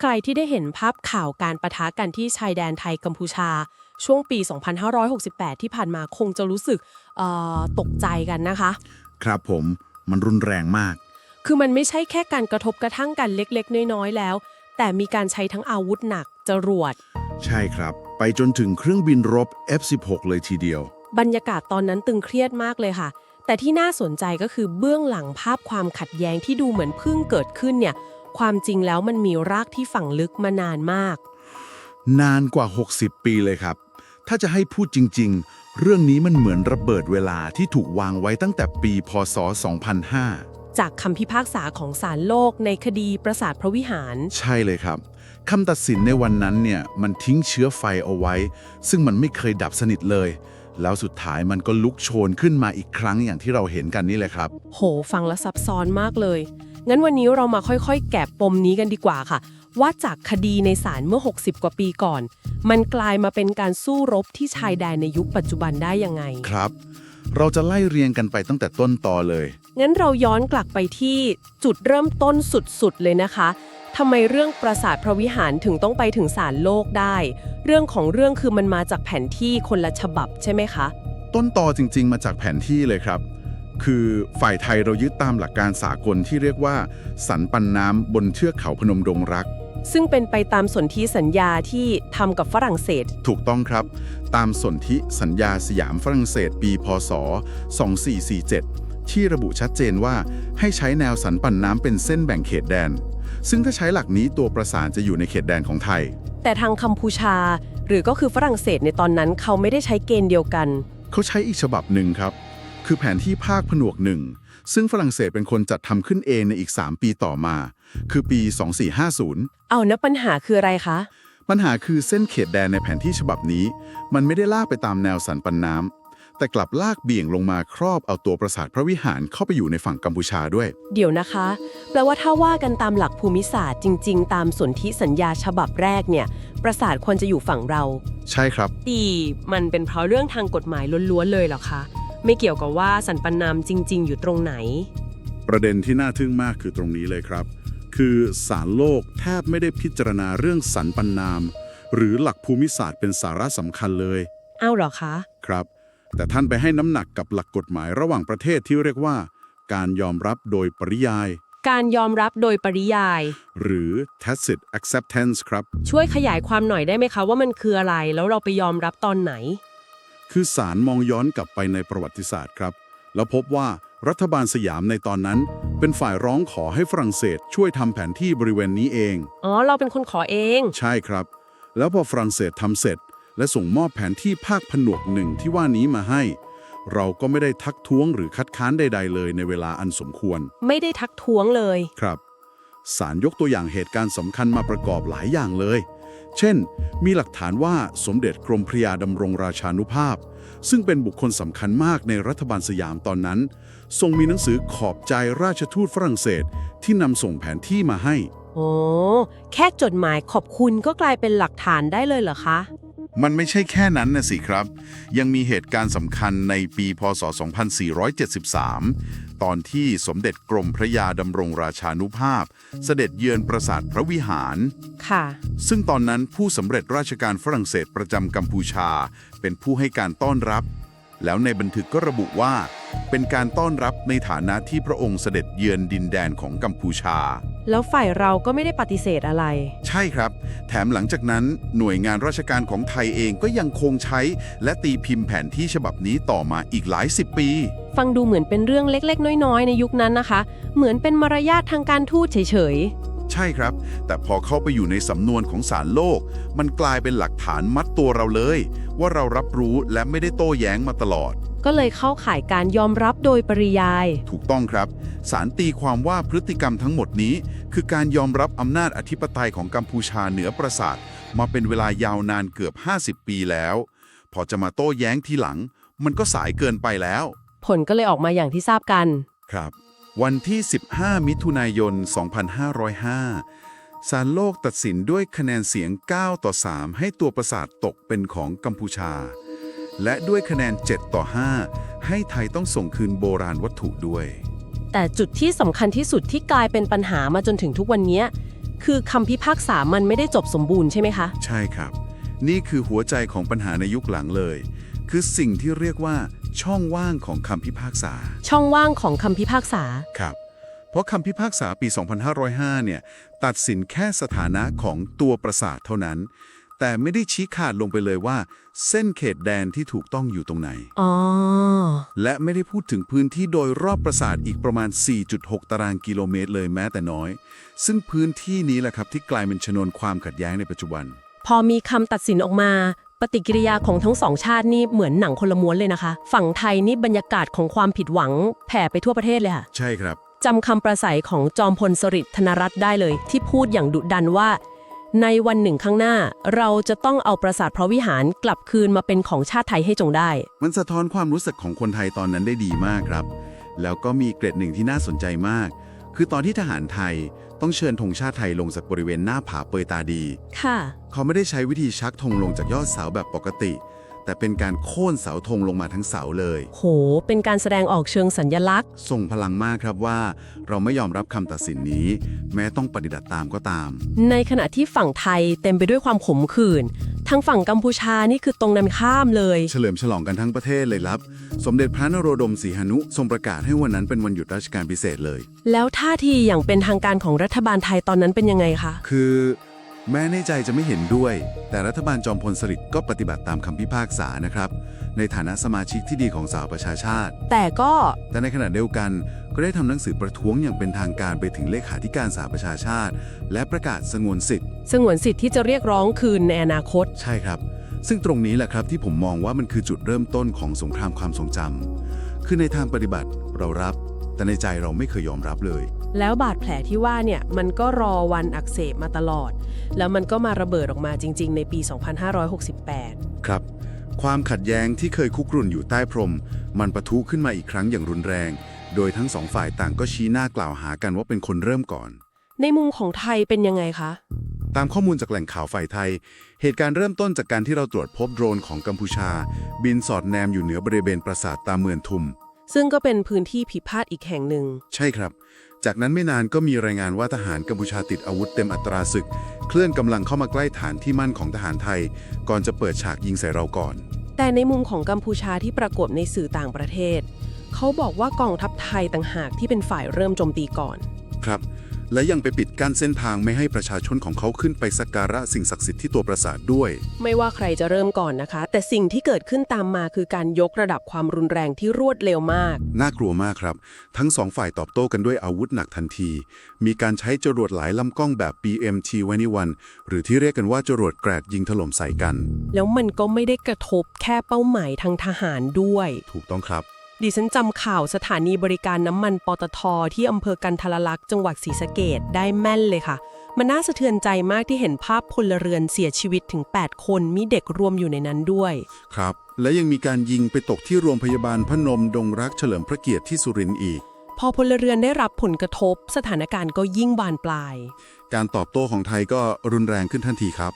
ใครที่ได้เห็นภาพข่าวการประทะกันที่ชายแดนไทยกัมพูชา ช่วงปี 2568 ที่ผ่านมาคงจะรู้สึกเอ่อตกใจกันนะคะ ครับผมมันรุนแรงมาก คือมันไม่ใช่แค่การกระทบกระทั่งกันเล็ก ๆ น้อยๆแล้ว แต่มีการใช้ทั้งอาวุธหนักจรวด ใช่ครับ ไปจนถึงเครื่องบินรบ F16 เลยทีเดียว บรรยากาศตอนนั้นตึงเครียดมากเลยค่ะ แต่ที่น่าสนใจก็คือเบื้องหลังภาพความขัดแย้งที่ดูเหมือนเพิ่งเกิดขึ้นเนี่ย ความจริงแล้วมันมีรากที่ฝังลึกมานานมาก นานกว่า 60 ปีเลยครับ ถ้าจะให้พูดจริง ๆ เรื่องนี้มันเหมือนระเบิดเวลาที่ถูกวางไว้ตั้งแต่ปี พศ 2005 จากคำพิพากษาของศาลโลกในคดีปราสาทพระวิหาร ใช่เลยครับคำตัดสินในวันนั้นเนี่ยมันทิ้งเชื้อไฟเอาไว้ ซึ่งมันไม่เคยดับสนิทเลย แล้วสุดท้ายมันก็ลุกโชนขึ้นมาอีกครั้งอย่างที่เราเห็นกันนี่แหละครับ โหฟังแล้วซับซ้อนมากเลย งั้นวันนี้เรามาค่อยๆ แกะปมนี้กันดีกว่าค่ะ ว่าจากคดีในศาลเมื่อ 60 กว่าปีก่อน มันกลายมาเป็นการสู้รบที่ชายแดนในยุคปัจจุบันได้ยังไง ครับ เราจะไล่เรียงกันไปตั้งแต่ต้นตอเลย งั้นเราย้อนกลับไปที่จุดเริ่มต้นสุดๆเลยนะคะทำไมเรื่องปราสาทพระวิหารถึงต้องไปถึงศาลโลกได้ เรื่องของเรื่องคือมันมาจากแผนที่คนละฉบับใช่ไหมคะ ต้นตอจริง ๆ มาจากแผนที่เลยครับ คือฝ่ายไทยเรายึดตามหลักการสากลที่เรียกว่า สันปันน้ำบนเทือกเขาพนมดงรัก ซึ่งเป็นไปตามสนธิสัญญาที่ทำกับฝรั่งเศส ถูกต้องครับ ตามสนธิสัญญาสยามฝรั่งเศสปีพศ 2447 ที่ระบุชัดเจนว่าให้ใช้แนวสันปันน้ำเป็นเส้นแบ่งเขตแดน ซึ่งถ้าใช้หลักนี้ตัวประสานจะอยู่ในเขตแดนของไทย แต่ทางกัมพูชา หรือก็คือฝรั่งเศสในตอนนั้นเขาไม่ได้ใช้เกณฑ์เดียวกัน เขาใช้อีกฉบับหนึ่งครับ คือแผนที่ภาคผนวกหนึ่งซึ่งฝรั่งเศสเป็นคนจัดทำขึ้นเองในอีก 3 ปีต่อมา คือปี 2450 เอานะปัญหาคืออะไรคะ ปัญหาคือเส้นเขตแดนในแผนที่ฉบับนี้ มันไม่ได้ลากไปตามแนวสันปันน้ำแต่กลับลากเบี่ยงลงมาครอบเอาตัวปราสาทพระวิหารเข้าไปอยู่ในฝั่งกัมพูชาด้วย เดี๋ยวนะคะ แปลว่าถ้าว่ากันตามหลักภูมิศาสตร์จริง ๆ ตามสนธิสัญญาฉบับแรกเนี่ยปราสาทควรจะอยู่ฝั่งเรา ใช่ครับ ดี มันเป็นเพราะเรื่องทางกฎหมายล้วนๆเลยเหรอคะ ไม่เกี่ยวกับว่าสันปันนามจริง ๆ อยู่ตรงไหน ประเด็นที่น่าทึ่งมากคือตรงนี้เลยครับ คือศาลโลกแทบไม่ได้พิจารณาเรื่องสันปันนาม หรือหลักภูมิศาสตร์เป็นสาระสำคัญเลยเอาเหรอคะ ครับ แต่ท่านไปให้น้ำหนักกับหลักกฎหมายระหว่างประเทศที่เรียกว่า การยอมรับโดยปริยาย การยอมรับโดยปริยาย หรือ tacit acceptance ครับ ช่วยขยายความหน่อยได้ไหมคะว่ามันคืออะไร แล้วเราไปยอมรับตอนไหน คือศาลมองย้อนกลับไปในประวัติศาสตร์ครับ แล้วพบว่ารัฐบาลสยามในตอนนั้น เป็นฝ่ายร้องขอให้ฝรั่งเศสช่วยทำแผนที่บริเวณนี้เอง อ๋อ เราเป็นคนขอเอง ใช่ครับ แล้วพอฝรั่งเศสทำเสร็จ และส่งมอบแผนที่ภาคผนวกหนึ่งที่ว่านี้มาให้ เราก็ไม่ได้ทักท้วงหรือคัดค้านใด ๆ เลยในเวลาอันสมควร ไม่ได้ทักท้วงเลย ครับศาลยกตัวอย่างเหตุการณ์สำคัญมาประกอบหลายอย่างเลย เช่น มีหลักฐานว่าสมเด็จกรมพระยาดำรงราชานุภาพ ซึ่งเป็นบุคคลสำคัญมากในรัฐบาลสยามตอนนั้น ทรงมีหนังสือขอบใจราชทูตฝรั่งเศสที่นำส่งแผนที่มาให้ โอ้ แค่จดหมายขอบคุณก็กลายเป็นหลักฐานได้เลยเหรอคะ มันไม่ใช่แค่นั้นนะสิครับ ยังมีเหตุการณ์สำคัญในปีพศ 2473 ตอนที่สมเด็จกรมพระยาดำรงราชานุภาพ เสด็จเยือนปราสาทพระวิหาร ค่ะ ซึ่งตอนนั้นผู้สำเร็จราชการฝรั่งเศสประจำกัมพูชา เป็นผู้ให้การต้อนรับ แล้วในบันทึกก็ระบุว่า เป็นการต้อนรับในฐานะที่พระองค์เสด็จเยือนดินแดนของกัมพูชา แล้วฝ่ายเราก็ไม่ได้ปฏิเสธอะไร ใช่ครับ แถมหลังจากนั้นหน่วยงานราชการของไทยเองก็ยังคงใช้ และตีพิมพ์แผนที่ฉบับนี้ต่อมาอีกหลายสิบปี ฟังดูเหมือนเป็นเรื่องเล็กๆ น้อยๆ ในยุคนั้นนะคะ เหมือนเป็นมารยาททางการทูตเฉยใช่ครับ แต่พอเข้าไปอยู่ในสำนวนของศาลโลก มันกลายเป็นหลักฐานมัดตัวเราเลย ว่าเรารับรู้และไม่ได้โต้แย้งมาตลอดๆ ก็เลยเข้าข่ายการยอมรับโดยปริยาย ถูกต้องครับ สารตีความว่าพฤติกรรมทั้งหมดนี้ คือการยอมรับอำนาจอธิปไตยของกัมพูชาเหนือปราสาท มาเป็นเวลายาวนานเกือบ 50 ปีแล้ว พอจะมาโต้แย้งทีหลัง มันก็สายเกินไปแล้ว ผลก็เลยออกมาอย่างที่ทราบกัน ครับ วันที่ 15 มิถุนายน 2505 ศาลโลกตัดสินด้วยคะแนนเสียง 9 ต่อ 3 ให้ตัวปราสาทตกเป็นของกัมพูชา และด้วยคะแนน 7 ต่อ 5 ให้ไทยต้องส่งคืนโบราณวัตถุด้วย แต่จุดที่สำคัญที่สุดที่กลายเป็นปัญหามาจนถึงทุกวันนี้ คือคำพิพากษามันไม่ได้จบสมบูรณ์ใช่ไหมคะ ใช่ครับ นี่คือหัวใจของปัญหาในยุคหลังเลย คือสิ่งที่เรียกว่าช่องว่างของคำพิพากษา ช่องว่างของคำพิพากษา ครับ เพราะคำพิพากษาปี 2505 เนี่ย ตัดสินแค่สถานะของตัวประสาทเท่านั้น แต่ไม่ได้ชี้ขาดลงไปเลยว่า เส้นเขตแดนที่ถูกต้องอยู่ตรงไหน อ๋อ และไม่ได้พูดถึงพื้นที่โดยรอบปราสาทอีกประมาณ 4.6 ตารางกิโลเมตรเลยแม้แต่น้อย ซึ่งพื้นที่นี้แหละครับที่กลายเป็นชนวนความขัดแย้งในปัจจุบัน พอมีคำตัดสินออกมา ปฏิกิริยาของทั้งสองชาตินี่เหมือนหนังคนละม้วนเลยนะคะ ฝั่งไทยนี่บรรยากาศของความผิดหวังแผ่ไปทั่วประเทศเลยค่ะใช่ครับ จำคำประสัยของจอมพลสฤษดิ์ธนรัตน์ได้เลย ที่พูดอย่างดุดันว่า ในวันหนึ่งข้างหน้า เราจะต้องเอาปราสาทพระวิหารกลับคืนมาเป็นของชาติไทยให้จงได้ มันสะท้อนความรู้สึกของคนไทยตอนนั้นได้ดีมากครับ แล้วก็มีเกร็ดหนึ่งที่น่าสนใจมาก คือตอนที่ทหารไทยต้องเชิญธงชาติไทยลงจากบริเวณหน้าผาเปยตาดี ค่ะ เขาไม่ได้ใช้วิธีชักธงลงจากยอดเสาแบบปกติ แต่เป็นการโค่นเสาธงลงมาทั้งเสาเลย โห เป็นการแสดงออกเชิงสัญญลักษณ์ ส่งพลังมากครับว่า เราไม่ยอมรับคำตัดสินนี้ แม้ต้องปฏิบัติตามก็ตาม ในขณะที่ฝั่งไทยเต็มไปด้วยความขมขื่นทางฝั่งกัมพูชานี่คือตรงนำข้ามเลย เฉลิมฉลองกันทั้งประเทศเลยครับ สมเด็จพระนโรดมศรีหนุทรงประกาศให้วันนั้นเป็นวันหยุดราชการพิเศษเลย แล้วท่าทีอย่างเป็นทางการของรัฐบาลไทยตอนนั้นเป็นยังไงคะ คือ แม้ในใจจะไม่เห็นด้วย แต่รัฐบาลจอมพลสฤษดิ์ก็ปฏิบัติตามคำพิพากษานะครับ ในฐานะสมาชิกที่ดีของสหประชาชาติ แต่ก็ แต่ในขณะเดียวกันก็ได้ทำหนังสือประท้วงอย่างเป็นทางการไปถึงเลขาธิการสหประชาชาติ และประกาศสงวนสิทธิ์ สงวนสิทธิ์ที่จะเรียกร้องคืนในอนาคต ใช่ครับ ซึ่งตรงนี้แหละครับที่ผมมองว่ามันคือจุดเริ่มต้นของสงครามความทรงจำคือในทางปฏิบัติเรารับ แต่ในใจเราไม่เคยยอมรับเลย แล้วบาดแผลที่ว่าเนี่ยมันก็รอวันอักเสบมาตลอด แล้วมันก็มาระเบิดออกมาจริง ๆ ในปี 2568 ครับ ความขัดแย้งที่เคยคุกรุ่นอยู่ใต้พรม มันปะทุขึ้นมาอีกครั้งอย่างรุนแรง โดยทั้งสองฝ่ายต่างก็ชี้หน้ากล่าวหากันว่าเป็นคนเริ่มก่อน ในมุมของไทยเป็นยังไงคะ ตามข้อมูลจากแหล่งข่าวฝ่ายไทย เหตุการณ์เริ่มต้นจากการที่เราตรวจพบโดรนของกัมพูชา บินสอดแนมอยู่เหนือบริเวณปราสาทตาเมือนทุม ซึ่งก็เป็นพื้นที่พิพาทอีกแห่งหนึ่ง ใช่ครับ จากนั้นไม่นานก็มีรายงานว่าทหารกัมพูชาติดอาวุธเต็มอัตราศึก เคลื่อนกำลังเข้ามาใกล้ฐานที่มั่นของทหารไทย ก่อนจะเปิดฉากยิงใส่เราก่อน แต่ในมุมของกัมพูชาที่ปรากฏในสื่อต่างประเทศ เขาบอกว่ากองทัพไทยต่างหากที่เป็นฝ่ายเริ่มโจมตีก่อน ครับ และยังไปปิดกั้นเส้นทางไม่ให้ประชาชนของเขาขึ้นไปสักการะสิ่งศักดิ์สิทธิ์ที่ตัวปราสาทด้วย ไม่ว่าใครจะเริ่มก่อนนะคะ แต่สิ่งที่เกิดขึ้นตามมาคือการยกระดับความรุนแรงที่รวดเร็วมาก น่ากลัวมากครับ ทั้งสองฝ่ายตอบโต้กันด้วยอาวุธหนักทันที มีการใช้จรวดหลายลำกล้องแบบ BMT-21 หรือที่เรียกกันว่าจรวดแกรดยิงถล่มใส่กัน แล้วมันก็ไม่ได้กระทบแค่เป้าหมายทางทหารด้วย ถูกต้องครับ ดิฉันจำข่าวสถานีบริการน้ำมันปตท ที่อำเภอกันทลลักษณ์จังหวัดศรีสะเกดได้แม่นเลยค่ะ มันน่าสะเทือนใจมากที่เห็นภาพพลเรือนเสียชีวิตถึง 8 คนมีเด็กรวมอยู่ในนั้นด้วย ครับ และยังมีการยิงไปตกที่โรงพยาบาลพนมดงรักเฉลิมพระเกียรติที่สุรินทร์อีก พอพลเรือนได้รับผลกระทบ สถานการณ์ก็ยิ่งบานปลาย การตอบโต้ของไทยก็รุนแรงขึ้นทันทีครับ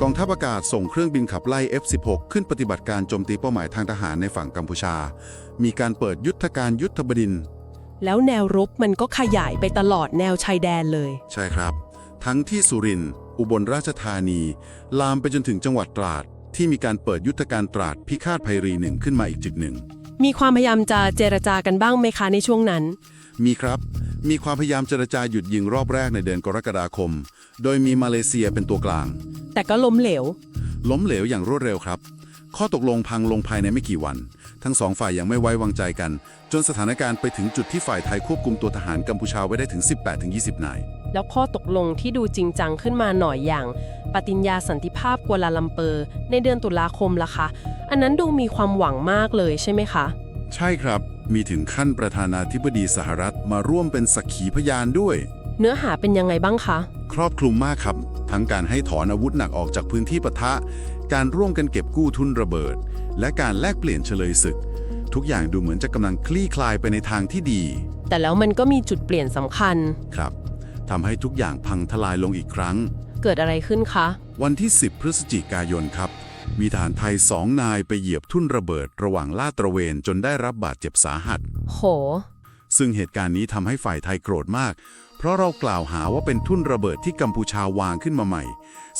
กองทัพอากาศส่งเครื่องบินขับไล่ F-16 ขึ้นปฏิบัติการโจมตีเป้าหมายทางทหารในฝั่งกัมพูชา มีการเปิดยุทธการยุทธบดินทร์แล้วแนวรบมันก็ขยายไปตลอดแนวชายแดนเลย ใช่ครับ ทั้งที่สุรินทร์อุบลราชธานี ลามไปจนถึงจังหวัดตราด ที่มีการเปิดยุทธการตราดพิฆาตภัยรีหนึ่งขึ้นมาอีกจุดหนึ่ง มีความพยายามจะเจรจากันบ้างไหมคะในช่วงนั้น มีครับ มีความพยายามเจรจาหยุดยิงรอบแรกในเดือนกรกฎาคม โดยมีมาเลเซียเป็นตัวกลาง แต่ก็ล้มเหลว ล้มเหลวอย่างรวดเร็วครับ ข้อตกลงพังลงภายในไม่กี่วัน ทั้งสองฝ่ายยังไม่ไว้วางใจกัน จนสถานการณ์ไปถึงจุดที่ฝ่ายไทยควบคุมตัวทหารกัมพูชาไว้ได้ถึง 18-20 นาย แล้วข้อตกลงที่ดูจริงจังขึ้นมาหน่อยอย่าง ปฏิญญาสันติภาพกัวลาลัมเปอร์ ในเดือนตุลาคมล่ะคะ อันนั้นดูมีความหวังมากเลยใช่ไหมคะ ใช่ครับ มีถึงขั้นประธานาธิบดีสหรัฐมาร่วมเป็นสักขีพยานด้วย เนื้อหาเป็นยังไงบ้างคะ ครอบคลุมมากครับ ทั้งการให้ถอนอาวุธหนักออกจากพื้นที่ปะทะ การร่วมกันเก็บกู้ทุนระเบิด และการแลกเปลี่ยนเฉลยศึก ทุกอย่างดูเหมือนจะกำลังคลี่คลายไปในทางที่ดี แต่แล้วมันก็มีจุดเปลี่ยนสำคัญครับทำให้ทุกอย่างพังทลายลงอีกครั้ง เกิดอะไรขึ้นคะ วันที่ 10 พฤศจิกายนครับ มีทหารไทยสองนายไปเหยียบทุ่นระเบิดระหว่างลาดตระเวนจนได้รับบาดเจ็บสาหัส โห ซึ่งเหตุการณ์นี้ทำให้ฝ่ายไทยโกรธมากเพเพราะเรากล่าวหาว่าเป็นทุ่นระเบิดที่กัมพูชาวางขึ้นมาใหม่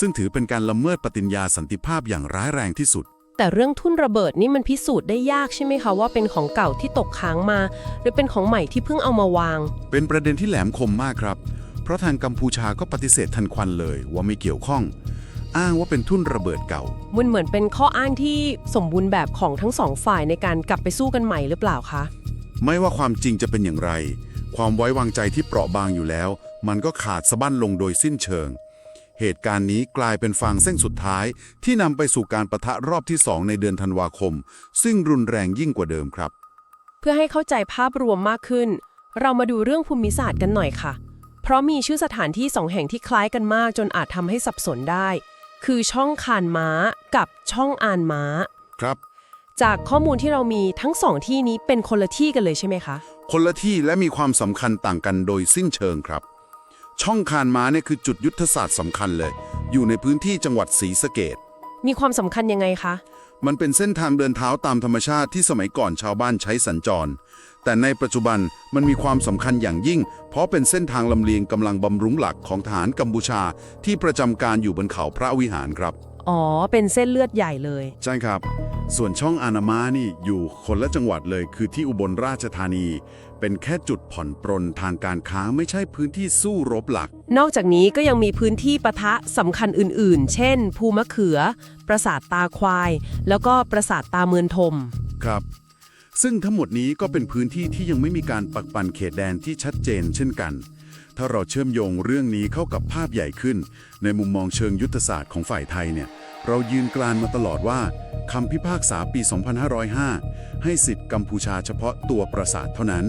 ซึ่งถือเป็นการละเมิดปฏิญญาสันติภาพอย่างร้ายแรงที่สุด แต่เรื่องทุ่นระเบิดนี่มันพิสูจน์ได้ยากใช่ไหมคะว่าเป็นของเก่าที่ตกค้างมา หรือเป็นของใหม่ที่เพิ่งเอามาวาง เป็นประเด็นที่แหลมคมมากครับ เพราะทางกัมพูชาก็ปฏิเสธทันควันเลยว่าไม่เกี่ยวข้อง อ้างว่าเป็นทุ่นระเบิดเก่า มันเหมือนเป็นข้ออ้างที่สมบูรณ์แบบของทั้งสองฝ่ายในการกลับไปสู้กันใหม่หรือเปล่าคะ ไม่ว่าความจริงจะเป็นอย่างไร ความไว้วางใจที่เปราะบางอยู่แล้ว มันก็ขาดสะบั้นลงโดยสิ้นเชิง เหตุการณ์นี้กลายเป็นฟางเส้นสุดท้าย ที่นำไปสู่การประทะรอบที่สองในเดือนธันวาคม ซึ่งรุนแรงยิ่งกว่าเดิมครับ เพื่อให้เข้าใจภาพรวมมากขึ้น เรามาดูเรื่องภูมิศาสตร์กันหน่อยค่ะ เพราะมีชื่อสถานที่สองแห่งที่คล้ายกันมากจนอาจทำให้สับสนได้ คือช่องคานม้ากับช่องอานม้า ครับ จากข้อมูลที่เรามีทั้งสองที่นี้เป็นคนละที่กันเลยใช่ไหมคะ คนละที่และมีความสำคัญต่างกันโดยสิ้นเชิงครับ ช่องคานม้าเนี่ยคือจุดยุทธศาสตร์สำคัญเลย อยู่ในพื้นที่จังหวัดศรีสะเกดมีความสำคัญยังไงคะ มันเป็นเส้นทางเดินเท้าตามธรรมชาติที่สมัยก่อนชาวบ้านใช้สัญจร แต่ในปัจจุบันมันมีความสำคัญอย่างยิ่ง เพราะเป็นเส้นทางลำเลียงกำลังบำรุงหลักของทหารกัมพูชาที่ประจำการอยู่บนเขาพระวิหารครับ อ๋อ เป็นเส้นเลือดใหญ่เลย ใช่ครับ ส่วนช่องอานามานี่อยู่คนละจังหวัดเลยคือที่อุบลราชธานี เป็นแค่จุดผ่อนปรนทางการค้าไม่ใช่พื้นที่สู้รบหลัก นอกจากนี้ก็ยังมีพื้นที่ปะทะสำคัญอื่น ๆ เช่น ภูมะเขือ ปราสาทตาควาย แล้วก็ปราสาทตาเมือนทม ครับ ซึ่งทั้งหมดนี้ก็เป็นพื้นที่ที่ยังไม่มีการปักปันเขตแดนที่ชัดเจนเช่นกัน ถ้าเราเชื่อมโยงเรื่องนี้เข้ากับภาพใหญ่ขึ้น ในมุมมองเชิงยุทธศาสตร์ของฝ่ายไทยเนี่ยเรายืนกรานมาตลอดว่าคำพิพากษาปี 2505 ให้สิทธิ์กัมพูชาเฉพาะตัวปราสาทเท่านั้น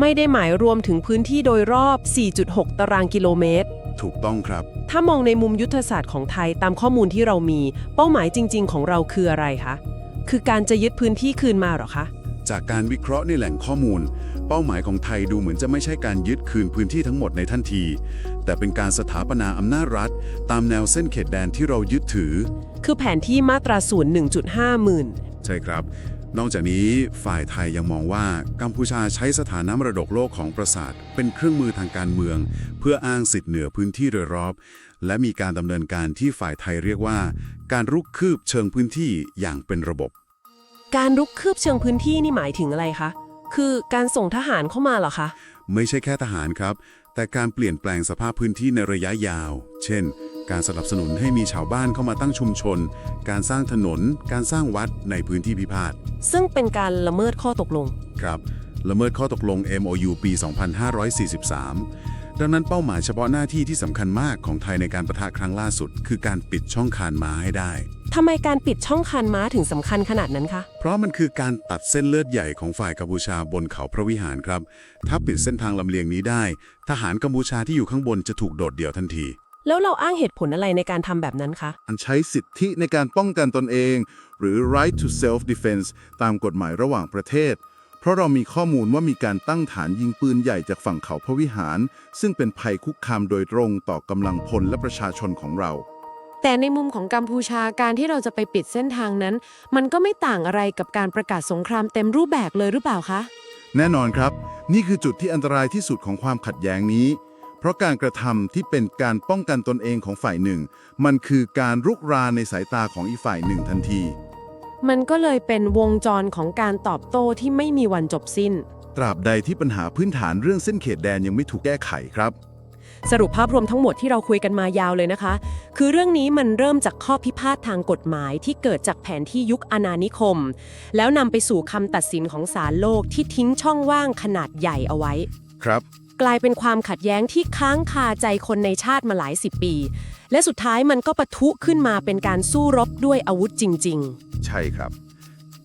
ไม่ได้หมายรวมถึงพื้นที่โดยรอบ 4.6 ตารางกิโลเมตร ถูกต้องครับ ถ้ามองในมุมยุทธศาสตร์ของไทยตามข้อมูลที่เรามี เป้าหมายจริง ๆ ของเราคืออะไรคะ คือการจะยึดพื้นที่คืนมาเหรอคะ จากการวิเคราะห์ในแหล่งข้อมูล เป้าหมายของไทยดูเหมือนจะไม่ใช่การยึดคืนพื้นที่ทั้งหมดในทันที แต่เป็นการสถาปนาอำนาจรัฐ ตามแนวเส้นเขตแดนที่เรายึดถือ คือแผนที่มาตราศูนย์1.5หมื่นใช่ครับ นอกจากนี้ฝ่ายไทยยังมองว่ากัมพูชาใช้สถานะมรดกโลกของปราสาท เป็นเครื่องมือทางการเมือง เพื่ออ้างสิทธิ์เหนือพื้นที่โดยรอบ และมีการดำเนินการที่ฝ่ายไทยเรียกว่า การรุกคืบเชิงพื้นที่อย่างเป็นระบบ การรุกคืบเชิงพื้นที่นี่หมายถึงอะไรคะ คือการส่งทหารเข้ามาเหรอคะ ไม่ใช่แค่ทหารครับ แต่การเปลี่ยนแปลงสภาพพื้นที่ในระยะยาว เช่น การสนับสนุนให้มีชาวบ้านเข้ามาตั้งชุมชน การสร้างถนน การสร้างวัดในพื้นที่พิพาท ซึ่งเป็นการละเมิดข้อตกลง ครับ ละเมิดข้อตกลง MOU ปี 2543 ดังนั้นเป้าหมายเฉพาะหน้าที่ที่สำคัญมากของไทยในการประทะครั้งล่าสุด คือการปิดช่องคานม้าให้ได้ ทำไมการปิดช่องคานม้าถึงสำคัญขนาดนั้นคะ เพราะมันคือการตัดเส้นเลือดใหญ่ของฝ่ายกัมพูชาบนเขาพระวิหารครับ ถ้าปิดเส้นทางลำเลียงนี้ได้ ทหารกัมพูชาที่อยู่ข้างบนจะถูกโดดเดี่ยวทันที แล้วเราอ้างเหตุผลอะไรในการทำแบบนั้นคะอันใช้สิทธิในการป้องกันตนเอง หรือ right to self defense ตามกฎหมายระหว่างประเทศ เพราะเรามีข้อมูลว่ามีการตั้งฐานยิงปืนใหญ่จากฝั่งเขาพระวิหาร ซึ่งเป็นภัยคุกคามโดยตรงต่อกำลังพลและประชาชนของเรา แต่ในมุมของกัมพูชาการที่เราจะไปปิดเส้นทางนั้น มันก็ไม่ต่างอะไรกับการประกาศสงครามเต็มรูปแบบเลยหรือเปล่าคะ แน่นอนครับ นี่คือจุดที่อันตรายที่สุดของความขัดแย้งนี้ เพราะการกระทำที่เป็นการป้องกันตนเองของฝ่ายหนึ่ง มันคือการรุกรานในสายตาของอีกฝ่ายหนึ่งทันที มันก็เลยเป็นวงจรของการตอบโต้ที่ไม่มีวันจบสิ้น ตราบใดที่ปัญหาพื้นฐานเรื่องเส้นเขตแดนยังไม่ถูกแก้ไขครับ สรุปภาพรวมทั้งหมดที่เราคุยกันมายาวเลยนะคะ คือเรื่องนี้มันเริ่มจากข้อพิพาททางกฎหมายที่เกิดจากแผนที่ยุคอาณานิคม แล้วนำไปสู่คำตัดสินของศาลโลกที่ทิ้งช่องว่างขนาดใหญ่เอาไว้ ครับ กลายเป็นความขัดแย้งที่ค้างคาใจคนในชาติมาหลายสิบปี และสุดท้ายมันก็ปะทุขึ้นมาเป็นการสู้รบด้วยอาวุธจริง ใช่ครับ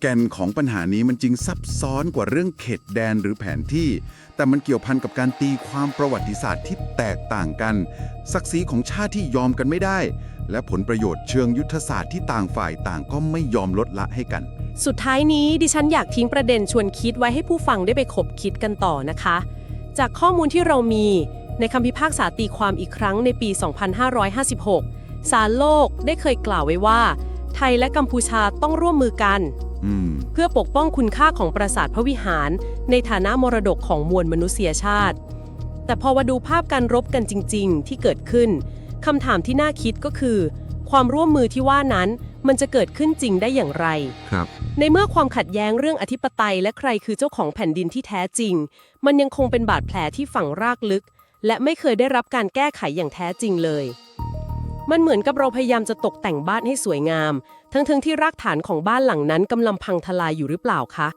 แก่นของปัญหานี้มันจริงซับซ้อนกว่าเรื่องเขตแดนหรือแผนที่ แต่มันเกี่ยวพันกับการตีความประวัติศาสตร์ที่แตกต่างกัน ศักดิ์ศรีของชาติที่ยอมกันไม่ได้ และผลประโยชน์เชิงยุทธศาสตร์ที่ต่างฝ่ายต่างก็ไม่ยอมลดละให้กันๆสุดท้ายนี้ดิฉันอยากทิ้งประเด็นชวนคิดไว้ให้ผู้ฟังได้ไปขบคิดกันต่อนะคะ จากข้อมูลที่เรามี ในคำพิพากษาตีความอีกครั้งในปี 2556 ศาลโลกได้เคยกล่าวไว้ว่า ไทยและกัมพูชาต้องร่วมมือกันอืมเพื่อปกป้องคุณค่าของปราสาทพระวิหาร ในฐานะมรดกของมวลมนุษยชาติ แต่พอมาดูภาพการรบกันจริง ๆ ที่เกิดขึ้นคำถามที่น่าคิดก็คือ ความร่วมมือที่ว่านั้น มันจะเกิดขึ้นจริงได้อย่างไร ครับ ในเมื่อความขัดแย้งเรื่องอธิปไตยและใครคือเจ้าของแผ่นดินที่แท้จริง มันยังคงเป็นบาดแผลที่ฝังรากลึก และไม่เคยได้รับการแก้ไขอย่างแท้จริงเลย มันเหมือนกับเราพยายามจะตกแต่งบ้านให้สวยงาม ทั้งๆที่รากฐานของบ้านหลังนั้นกำลังพังทลายอยู่หรือเปล่าคะ